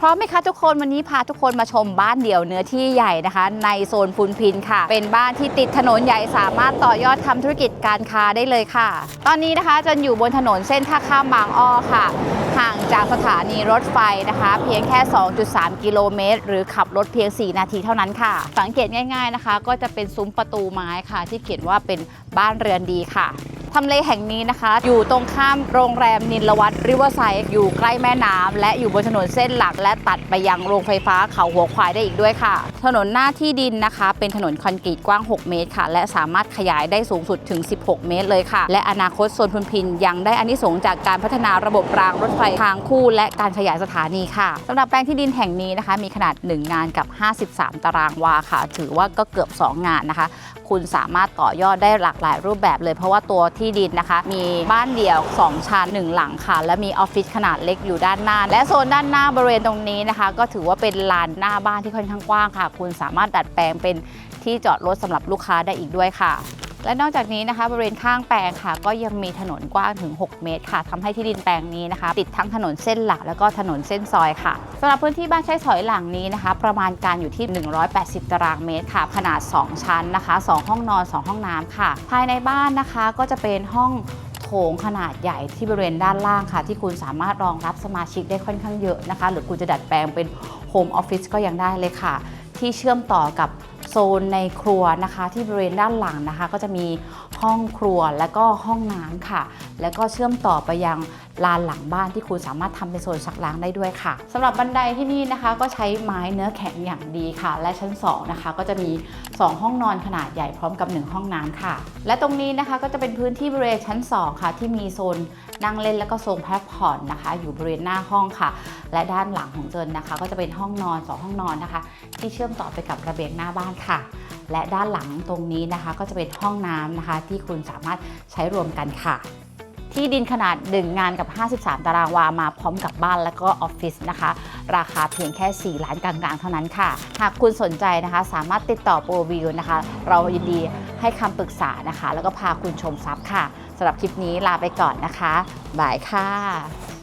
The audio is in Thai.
พร้อมไหมคะทุกคนวันนี้พาทุกคนมาชมบ้านเดี่ยวเนื้อที่ใหญ่นะคะ ในโซนพุนพินค่ะ เป็นบ้านที่ติดถนนใหญ่สามารถต่อยอดทำธุรกิจการค้าได้เลยค่ะ ตอนนี้นะคะจนอยู่บนถนนเส้นท่าข้ามบางอ้อค่ะ ห่างจากสถานีรถไฟนะคะ เพียงแค่ 2.3 กิโลเมตร หรือขับรถเพียง 4 นาทีเท่านั้นค่ะ สังเกตง่าย ๆนะคะ ก็จะเป็นซุ้มประตูไม้ค่ะ ที่เขียนว่าเป็นบ้านเรือนดีค่ะ ทำเลแห่งนี้นะคะ อยู่ตรงข้ามโรงแรมนินลวัตริเวอร์ไซด์อยู่ใกล้แม่น้ำและอยู่บนถนนเส้นหลัก และตัดไปยังโรงไฟฟ้าเขาหัวควายได้อีกด้วยค่ะ ถนนหน้าที่ดินนะคะ เป็นถนนคอนกรีตกว้าง 6 เมตรค่ะ และสามารถขยายได้สูงสุดถึง 16 เมตรเลยค่ะ และอนาคตโซนพุนพินยังได้อานิสงส์จากการพัฒนาระบบรางรถไฟทางคู่ และการขยายสถานีค่ะสำหรับแปลงที่ดินแห่งนี้นะคะ มีขนาด 1 งานกับ 53 ตารางวาค่ะ ถือว่าก็เกือบ 2 งานนะคะคุณสามารถต่อยอดได้หลากหลายรูปแบบเลย เพราะว่าตัวที่ดินนะคะ มีบ้านเดี่ยว 2 ชั้น 1 หลังค่ะ และมีออฟฟิศขนาดเล็กอยู่ด้านหน้า และโซนด้านหน้าบริเวณตรงนี้นะคะ ก็ถือว่าเป็นลานหน้าบ้านที่ค่อนข้างกว้างค่ะ คุณสามารถดัดแปลงเป็นที่จอดรถสำหรับลูกค้าได้อีกด้วยค่ะ และนอกจากนี้นะคะ บริเวณข้างแปลงค่ะ ก็ยังมีถนนกว้างถึง 6 เมตรค่ะทำให้ที่ดินแปลงนี้นะคะ ติดทั้งถนนเส้นหลักแล้วก็ถนนเส้นซอยค่ะสำหรับพื้นที่บ้านใช้สอยหลังนี้นะคะ ประมาณการอยู่ที่ 180 ตารางเมตรค่ะ ขนาด 2 ชั้นนะคะ 2 ห้องนอน 2 ห้องน้ำค่ะ ภายในบ้านนะคะก็จะเป็นห้องโถงขนาดใหญ่ที่บริเวณด้านล่างค่ะ ที่คุณสามารถรองรับสมาชิกได้ค่อนข้างเยอะนะคะ หรือคุณจะดัดแปลงเป็นโฮมออฟฟิศก็ยังได้เลยค่ะ ที่เชื่อมต่อกับ โซนในครัวนะคะ ที่บริเวณด้านหลังนะคะ ก็จะมีห้องครัวและก็ห้องน้ำค่ะ แล้วก็เชื่อมต่อไปยังลานหลังบ้านที่คุณสามารถทำเป็นโซนซักล้างได้ด้วยค่ะสำหรับบันไดที่นี่นะคะ ก็ใช้ไม้เนื้อแข็งอย่างดีค่ะ และชั้น 2 นะคะ ก็จะมี 2 ห้องนอนขนาดใหญ่พร้อมกับ 1 ห้องน้ำค่ะ และตรงนี้นะคะก็จะเป็นพื้นที่บริเวณชั้น 2 ค่ะ ที่มีโซนนั่งเล่นแล้วก็โซนพักผ่อนนะคะ อยู่บริเวณหน้าห้องค่ะ และด้านหลังของเจนนะคะ ก็จะเป็นห้องนอน 2 ห้องนอนนะคะ ที่เชื่อมต่อไปกับระเบียงหน้าบ้านค่ะ และด้านหลังตรงนี้นะคะ ก็จะเป็นห้องน้ำนะคะ ที่คุณสามารถใช้รวมกันค่ะ ที่ดินขนาด 1 งานกับ 53 ตารางวามาพร้อมกับบ้านและก็ออฟฟิศนะคะ ราคาเพียงแค่ 4 ล้านกลางๆ เท่านั้นค่ะ หากคุณสนใจนะคะ สามารถติดต่อโปรวิวนะคะ เรายินดีให้คำปรึกษานะคะ แล้วก็พาคุณชมทรัพย์ค่ะสำหรับคลิปนี้ลาไปก่อนนะคะบายค่ะ